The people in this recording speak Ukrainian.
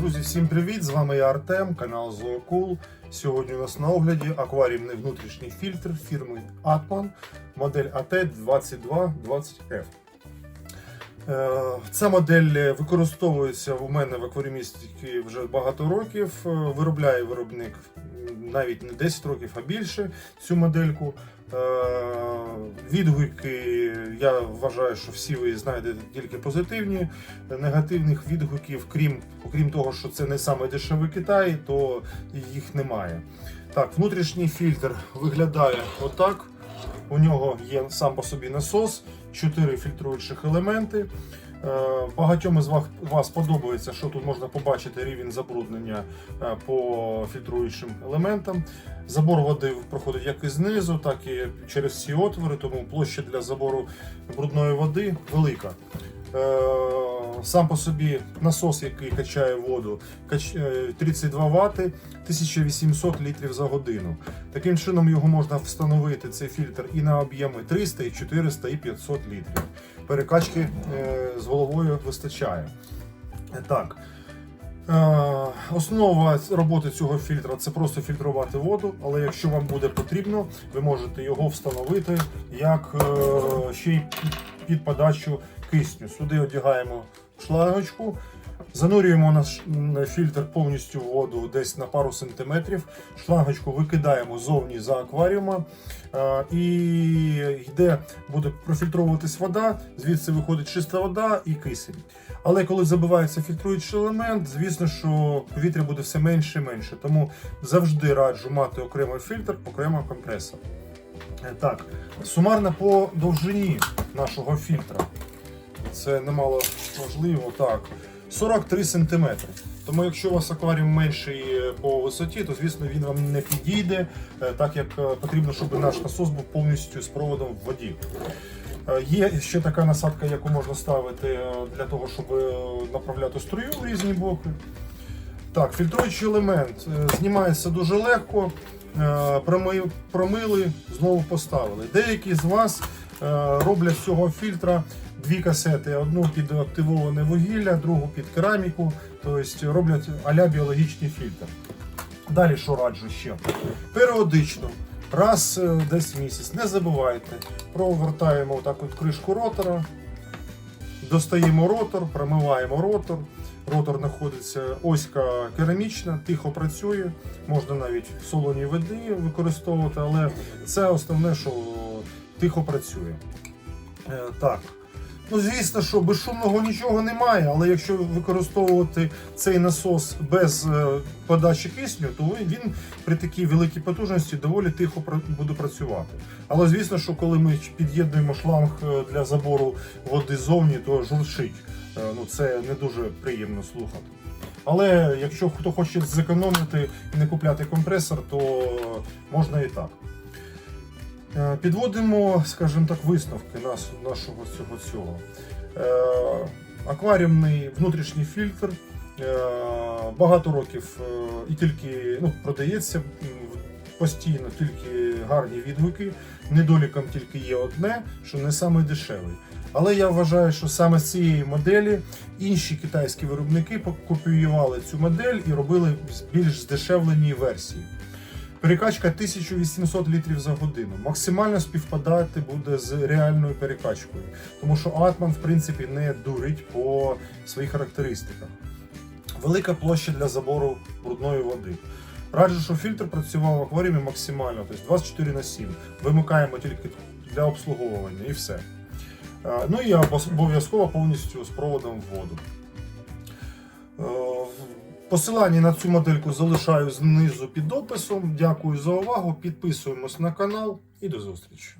Друзі, всім привіт! З вами я Артем, канал Zookul. Сьогодні у нас на огляді акваріумний внутрішній фільтр фірми Atman, модель AT2220F. Е, Ця модель використовується у мене в акваріумістиці вже багато років. Е, Виробляє виробник навіть не 10 років, а більше цю модельку. Е, Відгуки я вважаю, що всі ви знайдете тільки позитивні. Негативних відгуків, крім окрім того, що це не саме дешевий Китай, то їх немає. Так, внутрішній фільтр виглядає отак. У нього є сам по собі насос, 4 фільтруючих елементи. Е, Багатьом із вас, подобається, що тут можна побачити рівень забруднення е, по фільтруючим елементам. Забор води проходить як і знизу, так і через ці отвори, тому площа для забору брудної води велика. Е, Сам по собі насос, який качає воду, е, 32 Вт, 1800 літрів за годину. Таким чином його можна встановити цей фільтр і на об'єми 300, і 400, і 500 літрів. Перекачки е, з головою вистачає. Е, Так. Основа роботи цього фільтра це просто фільтрувати воду, але якщо вам буде потрібно, ви можете його встановити як ще й під подачу кисню. Сюди одягаємо шлангочку, занурюємо наш фільтр повністю в воду десь на пару сантиметрів. Шлангочку викидаємо зовні за акваріума. І йде, буде профільтровуватись вода, звідси виходить чиста вода і кисень. Але коли забивається фільтруючий елемент, звісно, що повітря буде все менше і менше. Тому завжди раджу мати окремий фільтр, окремо компресор. Е, Так, сумарно по довжині нашого фільтра. Це немало важливо. Так, 43 см. Тому якщо у вас акваріум менший е, по висоті, то звісно він вам не підійде, е, так як потрібно, щоб наш насос був повністю з проводом в воді. Є ще така насадка, яку можна ставити для того, щоб направляти струю в різні боки. Так, фільтруючий елемент е, знімається дуже легко. Е, Промили, знову поставили. Деякі з вас е, роблять з цього фільтра дві касети: одну під активоване вугілля, другу під кераміку. Тобто роблять а-ля біологічний фільтр. Далі що раджу ще? Періодично, раз десь в місяць, не забувайте, провертаємо отак от кришку ротора, достаємо ротор, промиваємо ротор. Ротор знаходиться оська керамічна, тихо працює, можна навіть в солоні води використовувати, але це основне, що тихо працює. Е, Так. Ну, звісно, що безшумного нічого немає, але якщо використовувати цей насос без е, подачі кисню, то він при такій великій потужності доволі тихо буде працювати. Але звісно, що коли ми під'єднуємо шланг е, для забору води ззовні, то журчить. Е, Ну, це не дуже приємно слухати. Але якщо хто хоче зекономити і не купляти компресор, то можна і так. Е, Підводимо, скажімо так, висновки нашого цього цього. Е, акваріумний внутрішній фільтр. Е, багато років і тільки ну, продається постійно, тільки гарні відгуки. Недоліком тільки є одне, що не саме дешевий. Але я вважаю, що саме з цієї моделі інші китайські виробники копіювали цю модель і робили більш здешевлені версії. Перекачка 1800 літрів за годину. Максимально співпадати буде з реальною перекачкою, тому що Атман, в принципі, не дурить по своїх характеристиках. Велика площа для забору брудної води. Раджу, що фільтр працював в акваріумі максимально, тобто 24 на 7. Вимикаємо тільки для обслуговування і все. Е, Ну і обов'язково повністю з проводом в воду. Посилання на цю модельку залишаю знизу під описом. Дякую за увагу. Підписуємось на канал і до зустрічі.